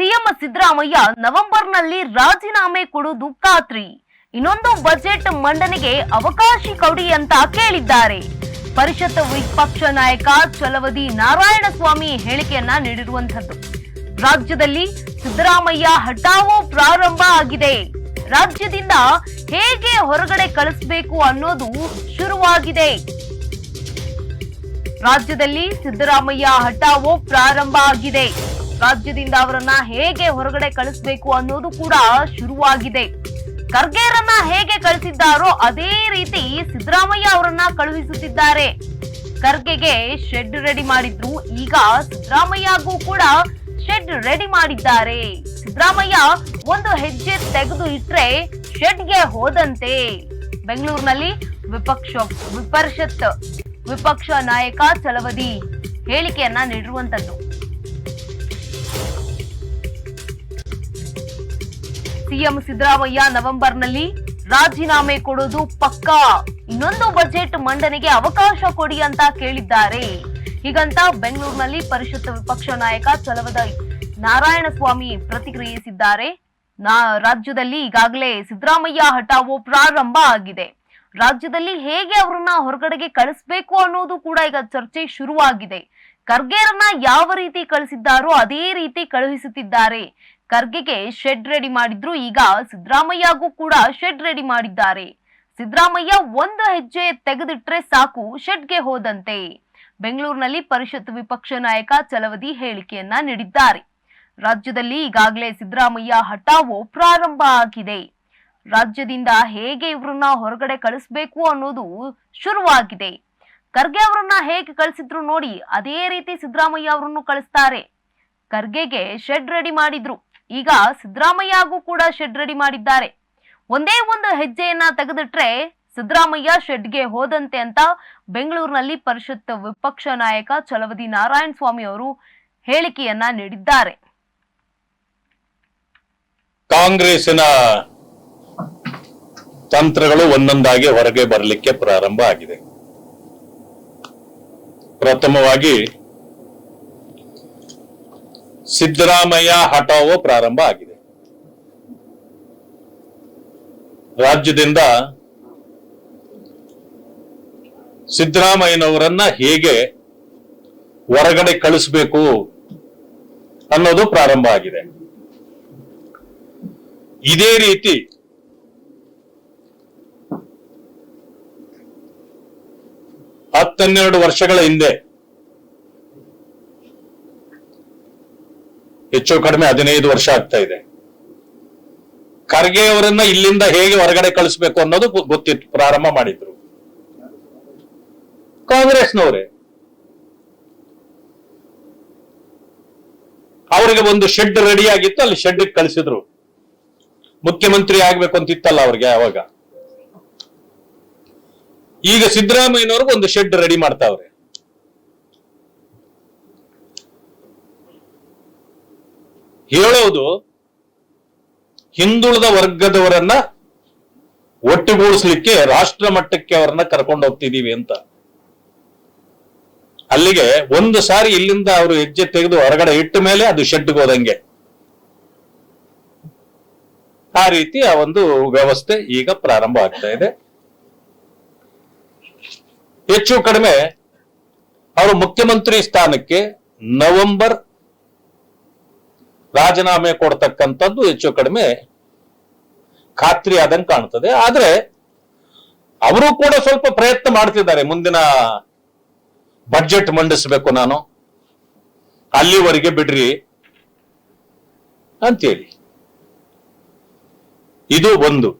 CM Siddaramaiah ನವೆಂಬರ್ನಲ್ಲಿ ರಾಜೀನಾಮೆ ಕೊಡುವುದು ಖಾತ್ರಿ. ಇನ್ನೊಂದು ಬಜೆಟ್ ಮಂಡನೆಗೆ ಅವಕಾಶ ಕೊಡಿ ಅಂತ ಕೇಳಿದ್ದಾರೆ. ಪರಿಷತ್ ವಿಪಕ್ಷ ನಾಯಕ ಚಲವದಿ ನಾರಾಯಣಸ್ವಾಮಿ ಹೇಳಿಕೆಯನ್ನ ನೀಡಿರುವಂತದ್ದು ರಾಜ್ಯದಲ್ಲಿ ಸಿದ್ದರಾಮಯ್ಯ ಹಠಾವು ಪ್ರಾರಂಭ ಆಗಿದೆ. ರಾಜ್ಯದಿಂದ ಹೇಗೆ ಹೊರಗಡೆ ಕಳಿಸಬೇಕು ಅನ್ನೋದು ಶುರುವಾಗಿದೆ. ರಾಜ್ಯದಲ್ಲಿ ಸಿದ್ದರಾಮಯ್ಯ ಹಠಾವು ಪ್ರಾರಂಭ ಆಗಿದೆ. ರಾಜ್ಯದಿಂದ ಅವರನ್ನ ಹೇಗೆ ಹೊರಗಡೆ ಕಳಿಸಬೇಕು ಅನ್ನೋದು ಕೂಡ ಶುರುವಾಗಿದೆ. ಖರ್ಗೆರನ್ನ ಹೇಗೆ ಕಳಿಸಿದ್ದಾರೋ ಅದೇ ರೀತಿ ಸಿದ್ದರಾಮಯ್ಯ ಅವರನ್ನ ಕಳುಹಿಸುತ್ತಿದ್ದಾರೆ. ಖರ್ಗೆಗೆ ಶೆಡ್ ರೆಡಿ ಮಾಡಿದ್ರು. ಈಗ ಸಿದ್ದರಾಮಯ್ಯಗೂ ಕೂಡ ಶೆಡ್ ರೆಡಿ ಮಾಡಿದ್ದಾರೆ. ಸಿದ್ದರಾಮಯ್ಯ ಒಂದು ಹೆಜ್ಜೆ ತೆಗೆದು ಇಟ್ರೆ ಶೆಡ್ಗೆ ಹೋದಂತೆ. ಬೆಂಗಳೂರಿನಲ್ಲಿ ವಿಪಕ್ಷ, ವಿಪರಿಷತ್, ವಿಪಕ್ಷ ನಾಯಕ ಚಲವದಿ ಹೇಳಿಕೆಯನ್ನ ನೀಡಿರುವಂತದ್ದು. ಸಿಎಂ ಸಿದ್ದರಾಮಯ್ಯ ನವೆಂಬರ್ನಲ್ಲಿ ರಾಜೀನಾಮೆ ಕೊಡೋದು ಪಕ್ಕಾ. ಇನ್ನೊಂದು ಬಜೆಟ್ ಮಂಡನೆಗೆ ಅವಕಾಶ ಕೊಡಿ ಅಂತ ಕೇಳಿದ್ದಾರೆ. ಹೀಗಂತ ಬೆಂಗಳೂರಿನಲ್ಲಿ ಪರಿಷತ್ ವಿಪಕ್ಷ ನಾಯಕ ಚಲವದ ನಾರಾಯಣಸ್ವಾಮಿ ಪ್ರತಿಕ್ರಿಯಿಸಿದ್ದಾರೆ. ರಾಜ್ಯದಲ್ಲಿ ಈಗಾಗಲೇ ಸಿದ್ದರಾಮಯ್ಯ ಹಠಾವೋ ಪ್ರಾರಂಭ ಆಗಿದೆ. ರಾಜ್ಯದಲ್ಲಿ ಹೇಗೆ ಅವರನ್ನ ಹೊರಗಡೆಗೆ ಕಳಿಸ್ಬೇಕು ಅನ್ನೋದು ಕೂಡ ಈಗ ಚರ್ಚೆ ಶುರುವಾಗಿದೆ. ಖರ್ಗೆರನ್ನ ಯಾವ ರೀತಿ ಕಳಿಸಿದ್ದಾರೋ ಅದೇ ರೀತಿ ಕಳುಹಿಸುತ್ತಿದ್ದಾರೆ. ಖರ್ಗೆಗೆ ಶೆಡ್ ರೆಡಿ ಮಾಡಿದ್ರು. ಈಗ ಸಿದ್ದರಾಮಯ್ಯಗೂ ಕೂಡ ಶೆಡ್ ರೆಡಿ ಮಾಡಿದ್ದಾರೆ. ಸಿದ್ದರಾಮಯ್ಯ ಒಂದು ಹೆಜ್ಜೆ ತೆಗೆದಿಟ್ರೆ ಸಾಕು ಶೆಡ್ಗೆ ಹೋದಂತೆ. ಬೆಂಗಳೂರಿನಲ್ಲಿ ಪರಿಷತ್ ವಿಪಕ್ಷ ನಾಯಕ ಚಲವದಿ ಹೇಳಿಕೆಯನ್ನ ನೀಡಿದ್ದಾರೆ. ರಾಜ್ಯದಲ್ಲಿ ಈಗಾಗಲೇ ಸಿದ್ದರಾಮಯ್ಯ ಹಠಾವು ಪ್ರಾರಂಭ ಆಗಿದೆ. ರಾಜ್ಯದಿಂದ ಹೇಗೆ ಇವ್ರನ್ನ ಹೊರಗಡೆ ಕಳಿಸ್ಬೇಕು ಅನ್ನೋದು ಶುರುವಾಗಿದೆ. ಖರ್ಗೆ ಅವರನ್ನ ಹೇಗೆ ಕಳಿಸಿದ್ರು ನೋಡಿ, ಅದೇ ರೀತಿ ಸಿದ್ದರಾಮಯ್ಯ ಅವರನ್ನು ಕಳಿಸ್ತಾರೆ. ಖರ್ಗೆಗೆ ಶೆಡ್ ರೆಡಿ ಮಾಡಿದ್ರು. ಈಗ ಸಿದ್ದರಾಮಯ್ಯಗೂ ಕೂಡ ಶೆಡ್ ರೆಡಿ ಮಾಡಿದ್ದಾರೆ. ಒಂದೇ ಒಂದು ಹೆಜ್ಜೆಯನ್ನ ತೆಗೆದಿಟ್ರೆ ಸಿದ್ದರಾಮಯ್ಯ ಶೆಡ್ಗೆ ಹೋದಂತೆ ಅಂತ ಬೆಂಗಳೂರಿನಲ್ಲಿ ಪರಿಷತ್ ವಿಪಕ್ಷ ನಾಯಕ ಚಲವದಿ ನಾರಾಯಣ ಸ್ವಾಮಿ ಅವರು ಹೇಳಿಕೆಯನ್ನ ನೀಡಿದ್ದಾರೆ. ಕಾಂಗ್ರೆಸ್ನ ತಂತ್ರಗಳು ಒಂದೊಂದಾಗಿ ಹೊರಗೆ ಬರಲಿಕ್ಕೆ ಪ್ರಾರಂಭ ಆಗಿದೆ. ಪ್ರಥಮವಾಗಿ ಸಿದ್ದರಾಮಯ್ಯ ಹಠಾವೋ ಪ್ರಾರಂಭ ಆಗಿದೆ. ರಾಜ್ಯದಿಂದ ಸಿದ್ದರಾಮಯ್ಯನವರನ್ನ ಹೇಗೆ ಹೊರಗಡೆ ಕಳಿಸ್ಬೇಕು ಅನ್ನೋದು ಪ್ರಾರಂಭ ಆಗಿದೆ. ಇದೇ ರೀತಿ ಹತ್ತನ್ನೆರಡು ವರ್ಷಗಳ ಹಿಂದೆ ಹೆಚ್ಚು ಕಡಿಮೆ ಹದಿನೈದು ವರ್ಷ ಆಗ್ತಾ ಇದೆ. ಖರ್ಗೆ ಅವರನ್ನ ಇಲ್ಲಿಂದ ಹೇಗೆ ಹೊರಗಡೆ ಕಳಿಸ್ಬೇಕು ಅನ್ನೋದು ಗೊತ್ತಿತ್ತು, ಪ್ರಾರಂಭ ಮಾಡಿದ್ರು. ಕಾಂಗ್ರೆಸ್ನವರೇ. ಅವರಿಗೆ ಒಂದು ಶೆಡ್ ರೆಡಿ ಆಗಿತ್ತು, ಅಲ್ಲಿ ಶೆಡ್ ಕಳಿಸಿದ್ರು. ಮುಖ್ಯಮಂತ್ರಿ ಆಗ್ಬೇಕು ಅಂತ ಇತ್ತಲ್ಲ ಅವ್ರಿಗೆ ಅವಾಗ. ಈಗ ಸಿದ್ದರಾಮಯ್ಯನವ್ರಿಗೆ ಒಂದು ಶೆಡ್ ರೆಡಿ ಮಾಡ್ತಾವ್ರೆ. ಹೇಳೋದು ಹಿಂದುಳಿದ ವರ್ಗದವರನ್ನ ಒಟ್ಟುಗೂಡಿಸ್ಲಿಕ್ಕೆ ರಾಷ್ಟ್ರ ಮಟ್ಟಕ್ಕೆ ಅವರನ್ನ ಕರ್ಕೊಂಡು ಹೋಗ್ತಿದೀವಿ ಅಂತ. ಅಲ್ಲಿಗೆ ಒಂದು ಸಾರಿ ಇಲ್ಲಿಂದ ಅವರು ಹೆಜ್ಜೆ ತೆಗೆದು ಹೊರಗಡೆ ಇಟ್ಟ ಮೇಲೆ ಅದು ಶೆಡ್ಗೆ ಹೋದಂಗೆ. ಆ ರೀತಿ ಆ ಒಂದು ವ್ಯವಸ್ಥೆ ಈಗ ಪ್ರಾರಂಭ ಆಗ್ತಾ ಇದೆ. ಹೆಚ್ಚು ಕಡಿಮೆ ಅವರು ಮುಖ್ಯಮಂತ್ರಿ ಸ್ಥಾನಕ್ಕೆ ನವೆಂಬರ್ ರಾಜೀನಾಮೆ ಕೊಡ್ತಕ್ಕಂಥದ್ದು ಹೆಚ್ಚು ಕಡಿಮೆ ಖಾತ್ರಿ ಆದಂಗೆ ಕಾಣ್ತದೆ. ಆದ್ರೆ ಅವರು ಕೂಡ ಸ್ವಲ್ಪ ಪ್ರಯತ್ನ ಮಾಡ್ತಿದ್ದಾರೆ. ಮುಂದಿನ ಬಜೆಟ್ ಮಂಡಿಸಬೇಕು ನಾನು. ಅಲ್ಲಿವರೆಗೆ ಬಿಡ್ರಿ ಅಂತೇಳಿ. ಇದು ಒಂದು.